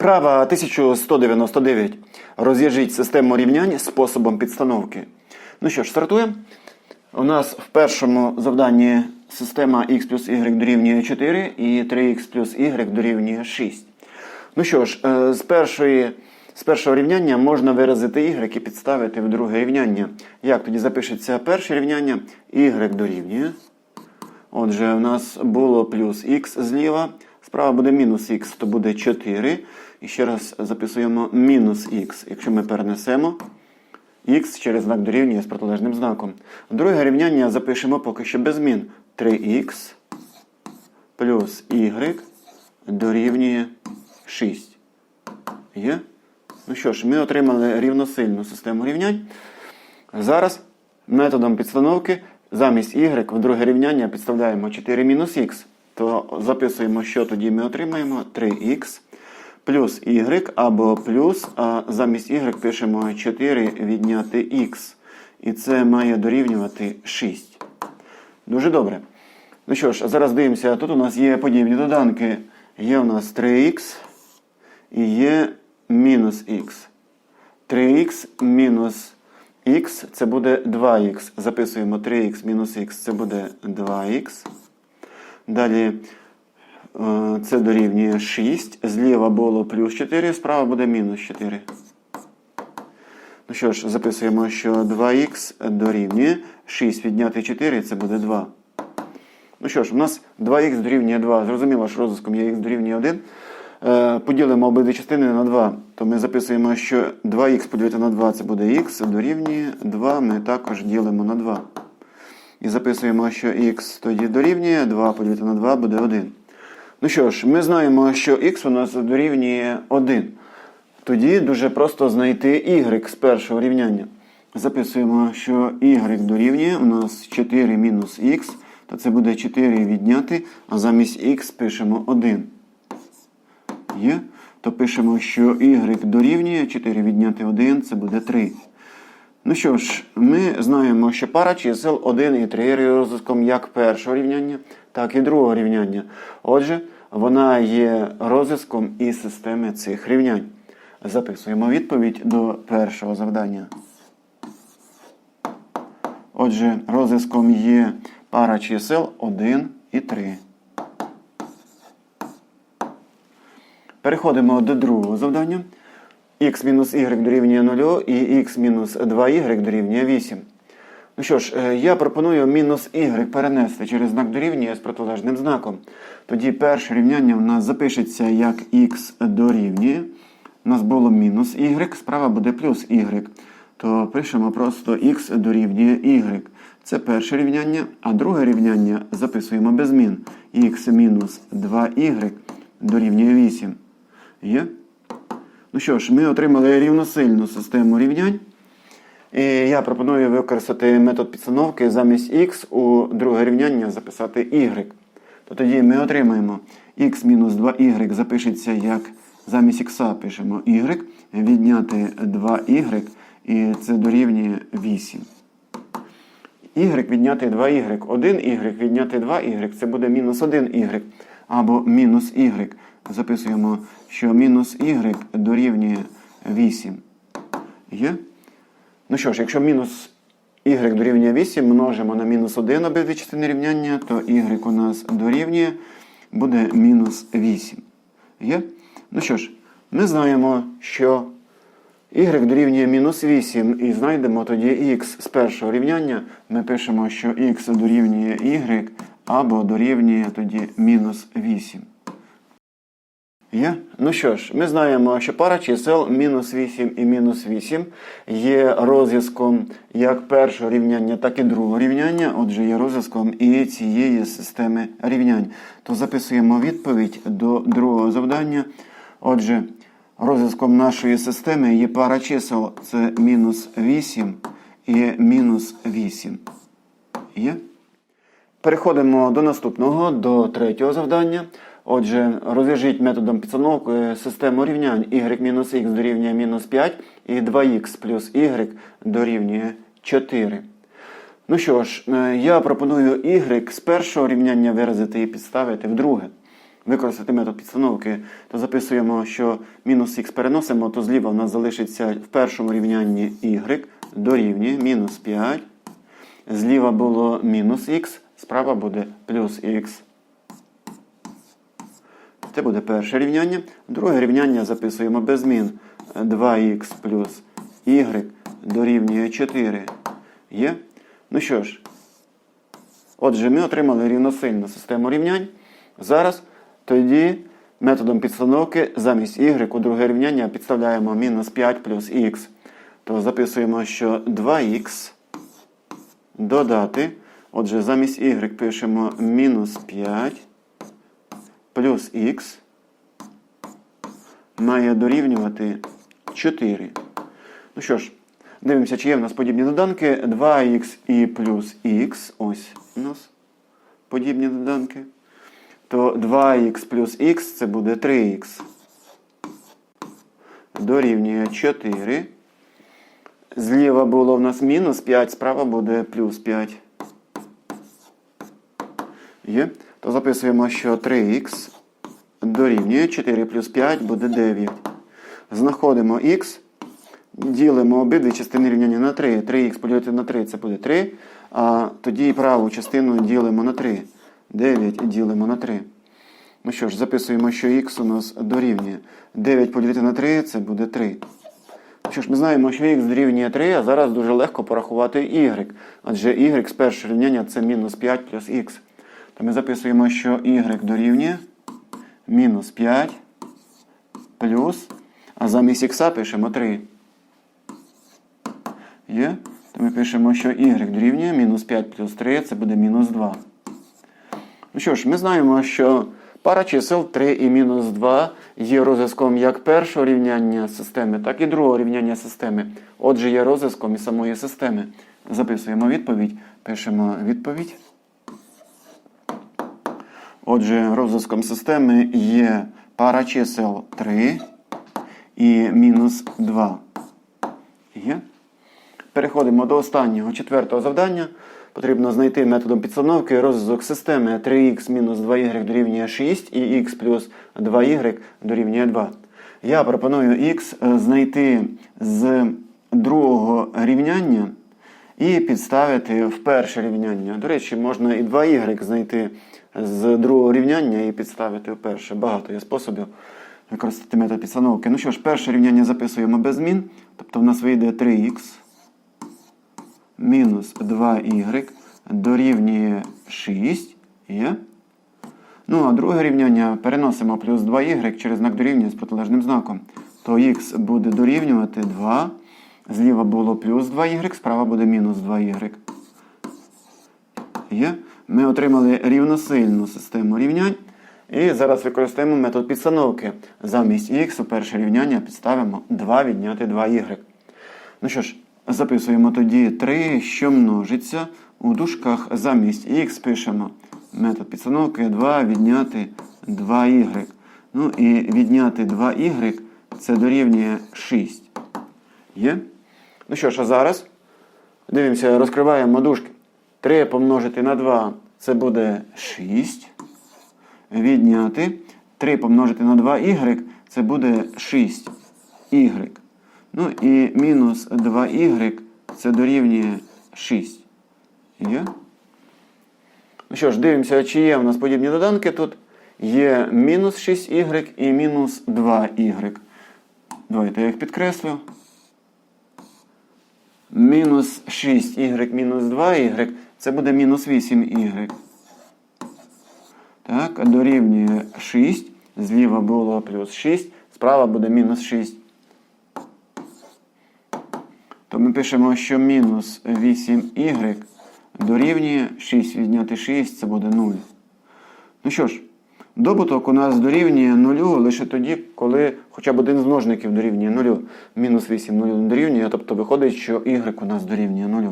Вправа 1199. Розв'яжіть систему рівнянь способом підстановки. Ну що ж, стартуємо. У нас в першому завданні система x плюс y дорівнює 4 і 3x плюс y дорівнює 6. Ну що ж, е, з, першої, з першого рівняння можна виразити y і підставити в друге рівняння. Як тоді запишеться перше рівняння? y дорівнює. Отже, у нас було плюс х зліва. Справа буде мінус х, то буде 4. І ще раз записуємо мінус х. Якщо ми перенесемо х через знак дорівнює з протилежним знаком. Друге рівняння запишемо поки що без змін. 3х плюс y дорівнює 6. Є? Ну що ж, ми отримали рівносильну систему рівнянь. Зараз методом підстановки замість y в друге рівняння підставляємо 4 мінус х. То записуємо, що тоді ми отримаємо 3х плюс y або плюс, а замість y пишемо 4 відняти х. І це має дорівнювати 6. Дуже добре. Ну що ж, зараз дивимося, тут у нас є подібні доданки. Є у нас 3х і є мінус х. 3х мінус х це буде 2х. Записуємо 3х мінус х це буде 2х. Далі це дорівнює 6. Зліва було плюс 4, справа буде мінус 4. Ну що ж, записуємо, що 2х дорівнює 6 відняти 4 це буде 2. Ну що ж, у нас 2х дорівнює 2. Зрозуміло, що розв'язком є х дорівнює 1. Е, Поділимо обидві частини на 2. То ми записуємо, що 2х поділити на 2 це буде х, дорівнює 2 ми також ділимо на 2. І записуємо, що х тоді дорівнює 2 поділити на 2 буде 1. Ну що ж, ми знаємо, що х у нас дорівнює 1. Тоді дуже просто знайти y з першого рівняння. Записуємо, що y дорівнює у нас 4 мінус х, то це буде 4 відняти, а замість х пишемо 1. Є? То пишемо, що y дорівнює 4 відняти 1, це буде 3. Ну що ж, ми знаємо, що пара чисел 1 і 3 є розв'язком як першого рівняння, так і другого рівняння. Отже, вона є розв'язком і системи цих рівнянь. Записуємо відповідь до першого завдання. Отже, розв'язком є пара чисел 1 і 3. Переходимо до другого завдання. Х мінус y дорівнює 0 і х мінус 2y дорівнює 8. Ну що ж, е, я пропоную мінус y перенести через знак дорівнює з протилежним знаком. Тоді перше рівняння у нас запишеться як х дорівнює. У нас було мінус y, справа буде плюс y. То пишемо просто х дорівнює y. Це перше рівняння, а друге рівняння записуємо без змін. х мінус 2y дорівнює 8. Є? Ну що ж, ми отримали рівносильну систему рівнянь. І я пропоную використати метод підстановки замість х у друге рівняння записати y. То тоді ми отримаємо х мінус 2y запишеться як замість х пишемо y, відняти 2y, і це дорівнює 8. y відняти 2y. 1y відняти 2y це буде мінус 1y або мінус y. Записуємо, що мінус y дорівнює 8. Є? Ну що ж, якщо мінус y дорівнює 8, множимо на мінус 1 обидві частини рівняння, то y у нас дорівнює, буде мінус 8. Є? Ну що ж, ми знаємо, що y дорівнює мінус 8 і знайдемо тоді x з першого рівняння. Ми пишемо, що x дорівнює y або дорівнює тоді мінус 8. Є? Ну що ж, ми знаємо, що пара чисел мінус 8 і мінус 8 є розв'язком як першого рівняння, так і другого рівняння. Отже, є розв'язком і цієї системи рівнянь. То записуємо відповідь до другого завдання. Отже, розв'язком нашої системи є пара чисел це мінус 8 і мінус 8. Є? Переходимо до наступного, до третього завдання. Отже, розв'яжіть методом підстановки систему рівнянь y-х дорівнює мінус 5 і 2х плюс y дорівнює 4. Ну що ж, е, я пропоную y з першого рівняння виразити і підставити в друге. використати метод підстановки, то записуємо, що мінус х переносимо, то зліва в нас залишиться в першому рівнянні y дорівнює мінус 5. Зліва було мінус х, справа буде плюс х. Це буде перше рівняння. Друге рівняння записуємо без змін. 2х плюс y дорівнює 4. Є? Ну що ж, отже, ми отримали рівносильну систему рівнянь. Зараз тоді методом підстановки замість y у друге рівняння підставляємо мінус 5 плюс х. То записуємо, що 2х додати. Отже, замість y пишемо мінус 5 плюс х має дорівнювати 4. Ну що ж, дивимося, чи є в нас подібні доданки. 2х і плюс х. Ось у нас подібні доданки. То 2х плюс х це буде 3х. Дорівнює 4. Зліва було в нас мінус 5, справа буде плюс 5. Є. То записуємо, що 3х дорівнює 4 плюс 5 буде 9. Знаходимо х, ділимо обидві частини рівняння на 3. 3х поділити на 3 це буде 3. А тоді праву частину ділимо на 3. 9 ділимо на 3. Ну що ж, записуємо, що х у нас дорівнює. 9 поділити на 3 це буде 3. Що ж, ми знаємо, що х дорівнює 3, а зараз дуже легко порахувати y. Адже y з першого рівняння це мінус 5 плюс х. То ми записуємо, що y дорівнює мінус 5 плюс, а замість х пишемо 3. Є? То ми пишемо, що y дорівнює мінус 5 плюс 3, це буде мінус 2. Ну що ж, ми знаємо, що пара чисел 3 і мінус 2 є розв'язком як першого рівняння системи, так і другого рівняння системи. Отже, є розв'язком і самої системи. Записуємо відповідь, пишемо відповідь. Отже, розв'язком системи є пара чисел 3 і мінус 2. Є? Переходимо до останнього четвертого завдання. Потрібно знайти методом підстановки розв'язок системи 3х мінус 2y дорівнює 6 і х плюс 2y дорівнює 2. Я пропоную х знайти з другого рівняння і підставити в перше рівняння. До речі, можна і 2y знайти з другого рівняння і підставити в перше. Багато є способів використати метод підстановки. Ну що ж, перше рівняння записуємо без змін. Тобто в нас вийде 3х мінус 2y дорівнює 6. Є. Ну, а друге рівняння переносимо плюс 2y через знак дорівнює з протилежним знаком. То х буде дорівнювати 2. Зліва було плюс 2y, справа буде мінус 2y. Є. Ми отримали рівносильну систему рівнянь. І зараз використаємо метод підстановки. Замість х у перше рівняння підставимо 2 відняти 2y. Ну що ж, записуємо тоді 3, що множиться. У дужках замість х пишемо метод підстановки 2 відняти 2y. Ну і відняти 2y це дорівнює 6. Є? Ну що ж, а зараз дивимося, розкриваємо дужки. 3 помножити на 2 це буде 6. Відняти 3 помножити на 2y це буде 6y. Ну і мінус 2y це дорівнює 6. Є? Ну що ж, дивимося, чи є у нас подібні доданки. Тут є мінус 6y і мінус 2y. Давайте я їх підкреслю. Мінус 6y мінус 2y це буде мінус 8y. Так, дорівнює 6. Зліва було плюс 6, справа буде мінус 6. То ми пишемо, що мінус 8y дорівнює 6 відняти 6, це буде 0. Ну що ж, добуток у нас дорівнює 0 лише тоді, коли хоча б один з множників дорівнює 0. Мінус 8 0 не дорівнює, тобто виходить, що y у нас дорівнює 0.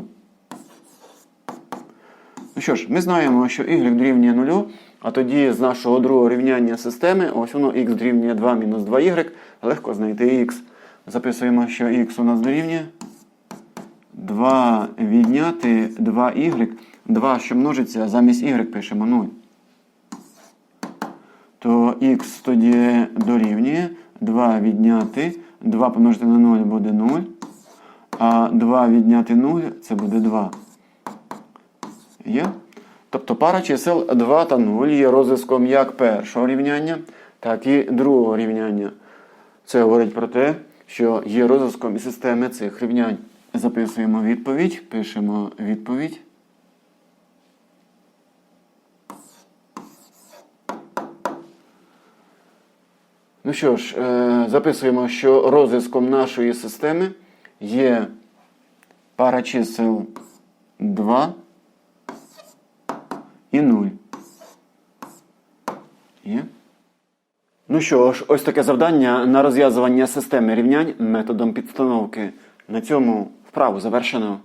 Ну що ж, ми знаємо, що y дорівнює 0, а тоді з нашого другого рівняння системи, ось воно x дорівнює 2 мінус 2y, легко знайти x. Записуємо, що x у нас дорівнює 2 відняти 2y. 2, що множиться, замість y пишемо 0. То х тоді дорівнює 2 відняти 2 помножити на 0 буде 0. А 2 відняти 0 це буде 2. Є? Тобто пара чисел 2 та 0 є розв'язком як першого рівняння, так і другого рівняння. Це говорить про те, що є розв'язком і системи цих рівнянь. Записуємо відповідь, пишемо відповідь. Ну що ж, е, записуємо, що розв'язком нашої системи є пара чисел 2 і 0. Є? Ну що ж, ось таке завдання на розв'язування системи рівнянь методом підстановки. На цьому вправу завершено.